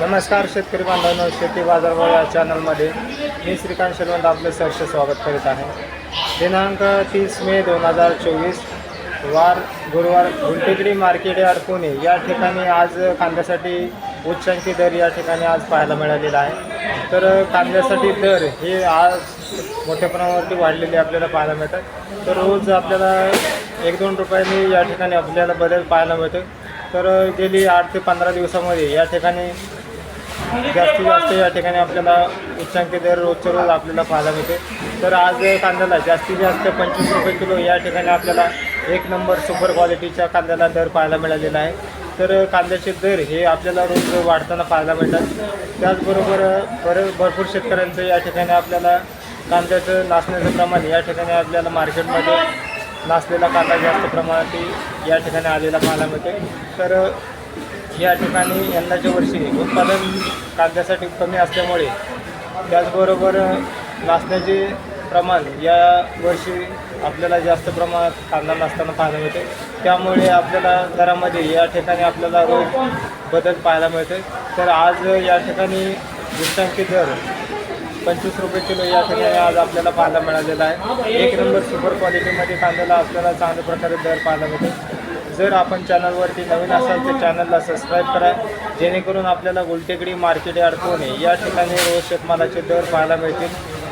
नमस्कार शेतकरी बांधवांनो शेती बाजारभाव या चॅनलमध्ये मी श्रीकांत शेलवंत आपलं सहर्ष स्वागत करीत आहे. दिनांक तीस मे दोन हजार चोवीस वार गुरुवार गुंटेकडी मार्केट यार्ड पुणे. या ठिकाणी आज कांद्यासाठी उच्चांकी दर या ठिकाणी आज पाहायला मिळालेला आहे. तर कांद्यासाठी दर हे आज मोठ्या प्रमाणावरती वाढलेले आपल्याला पाहायला मिळतात. तर रोज आपल्याला एक दोन रुपयांनी या ठिकाणी आपल्याला बदल पाहायला मिळतो तर गेली आठ ते पंधरा दिवसामध्ये या ठिकाणी जास्तीत जास्त या ठिकाणी आपल्याला उच्चांक दर रोजच्या रोज आपल्याला पाहायला मिळते. तर आज कांद्याला जास्तीत जास्त पंचवीस रुपये किलो या ठिकाणी आपल्याला एक नंबर सुपर क्वालिटीच्या कांद्याला दर पाहायला मिळालेला आहे. तर कांद्याचे दर हे आपल्याला रोज वाढताना पाहायला मिळतात. त्याचबरोबर बरं भरपूर शेतकऱ्यांचं या ठिकाणी आपल्याला कांद्याचं नाचण्याचं प्रमाण या ठिकाणी आपल्याला मार्केटमध्ये नाचलेला कांदा जास्त प्रमाणात या ठिकाणी आलेला पाहायला मिळते. तर या ठिकाणी यंदाच्या वर्षी उत्पादन कांद्यासाठी कमी असल्यामुळे त्याचबरोबर नाचण्याचे प्रमाण या वर्षी आपल्याला जास्त प्रमाणात कांदा नसताना पाहायला मिळते. त्यामुळे आपल्याला दरामध्ये या ठिकाणी आपल्याला रोज बदल पाहायला मिळते. तर आज या ठिकाणी गुंतांकी दर पंचवीस रुपये किलो या ठिकाणी आज आपल्याला पाहायला मिळालेला आहे. एक नंबर सुपर क्वालिटीमध्ये कांद्याला आपल्याला चांगल्या प्रकारे दर पाहायला मिळते. जर आपण चॅनलवरती नवीन असाल तर चॅनलला सबस्क्राईब करा. जेणेकरून आपल्याला गुलटेकडी मार्केट यार्ड पुणे या ठिकाणी रोज शेतमालाचे दर पाहायला मिळतील.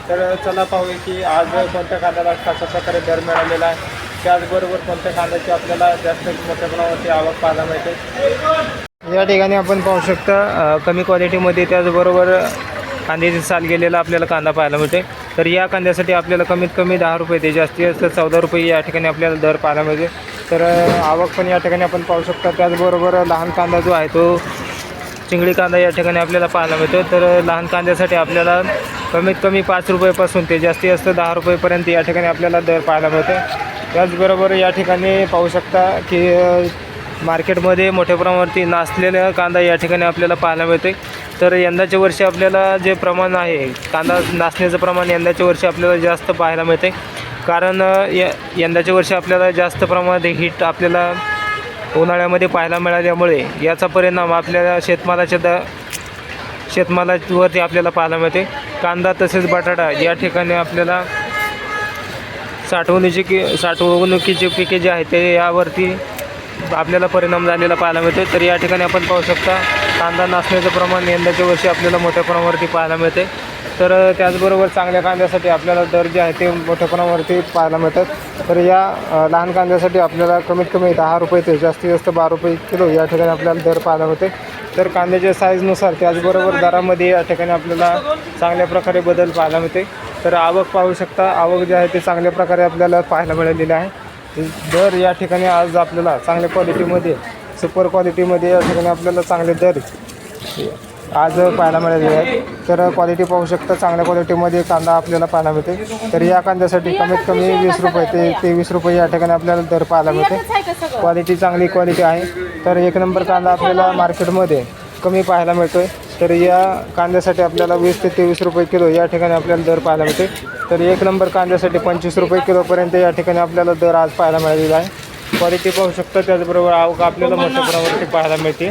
तर चला पाहूया की आज कोणत्या कांद्याला कशा प्रकारे दर मिळालेला आहे. त्याचबरोबर कोणत्या कांद्याची आपल्याला जास्त मोठ्या प्रमाणावरती आवक पाहायला मिळते. या ठिकाणी आपण पाहू शकता कमी क्वालिटीमध्ये त्याचबरोबर कांद्याची साल गेलेला आपल्याला कांदा पाहायला मिळते तर या कांद्यासाठी आपल्याला कमीत कमी दहा रुपये ते जास्तीत जास्त चौदा रुपये या ठिकाणी आपल्याला दर पाहायला मिळते तर आवक पण या ठिकाणी आपण पाहू शकता. त्याचबरोबर लहान कांदा जो आहे तो चिंगडी कांदा या ठिकाणी आपल्याला पाहायला मिळतो तर लहान कांद्यासाठी आपल्याला कमीत कमी पाच रुपयेपासून ते जास्तीत जास्त दहा रुपयेपर्यंत या ठिकाणी आपल्याला दर पाहायला मिळते त्याचबरोबर या ठिकाणी पाहू शकता की मार्केटमध्ये मोठ्या प्रमाणावरती नाचलेला कांदा या ठिकाणी आपल्याला पाहायला मिळते तर यंदाच्या वर्षी आपल्याला जे प्रमाण आहे कांदा नाचण्याचं प्रमाण यंदाच्या वर्षी आपल्याला जास्त पाहायला मिळते कारण य यंदाच्या वर्षी आपल्याला जास्त प्रमाणात हीट आपल्याला उन्हाळ्यामध्ये पाहायला मिळाल्यामुळे याचा परिणाम आपल्याला शेतमालाच्या द शेतमालावरती आपल्याला पाहायला मिळते. कांदा तसेच बटाटा या ठिकाणी आपल्याला साठवणुकीची की साठवणुकीची पिके जे आहेत ते यावरती आपल्याला परिणाम झालेला पाहायला मिळते. तर या ठिकाणी आपण पाहू शकता कांदा नाचण्याचं प्रमाण यंदाच्या वर्षी आपल्याला मोठ्या प्रमाणावरती पाहायला मिळते. तर त्याचबरोबर चांगल्या कांद्यासाठी आपल्याला दर जे आहे ते मोठ्या प्रमाणावरती पाहायला मिळतात. तर या लहान कांद्यासाठी आपल्याला कमीत कमी दहा रुपये ते जास्तीत जास्त बारा रुपये किलो या ठिकाणी आपल्याला दर पाहायला मिळते. तर कांद्याच्या साईजनुसार त्याचबरोबर दरामध्ये या ठिकाणी आपल्याला चांगल्या प्रकारे बदल पाहायला मिळते. तर आवक पाहू शकता आवक जे आहे ते चांगल्या प्रकारे आपल्याला पाहायला मिळालेली आहे. दर या ठिकाणी आज आपल्याला चांगल्या क्वालिटीमध्ये सुपर क्वालिटीमध्ये या ठिकाणी आपल्याला चांगले दर आज पाहायला मिळालेले आहेत तर क्वालिटी पाहू शकता चांगल्या क्वालिटीमध्ये कांदा आपल्याला पाहायला मिळते. तर या कांद्यासाठी कमीत कमी वीस रुपये ते तेवीस रुपये या ठिकाणी आपल्याला दर पाहायला मिळते. क्वालिटी चांगली क्वालिटी आहे. तर एक नंबर कांदा आपल्याला मार्केटमध्ये कमी पाहायला मिळतोय. तर या कांद्यासाठी आपल्याला वीस ते तेवीस रुपये किलो या ठिकाणी आपल्याला दर पाहायला मिळते. तर एक नंबर कांद्यासाठी पंचवीस रुपये किलोपर्यंत या ठिकाणी आपल्याला दर आज पाहायला मिळालेला आहे. क्वालिटी पाहू शकता त्याचबरोबर आवक आपल्याला मोठ्या प्रमाणावरती पाहायला मिळते.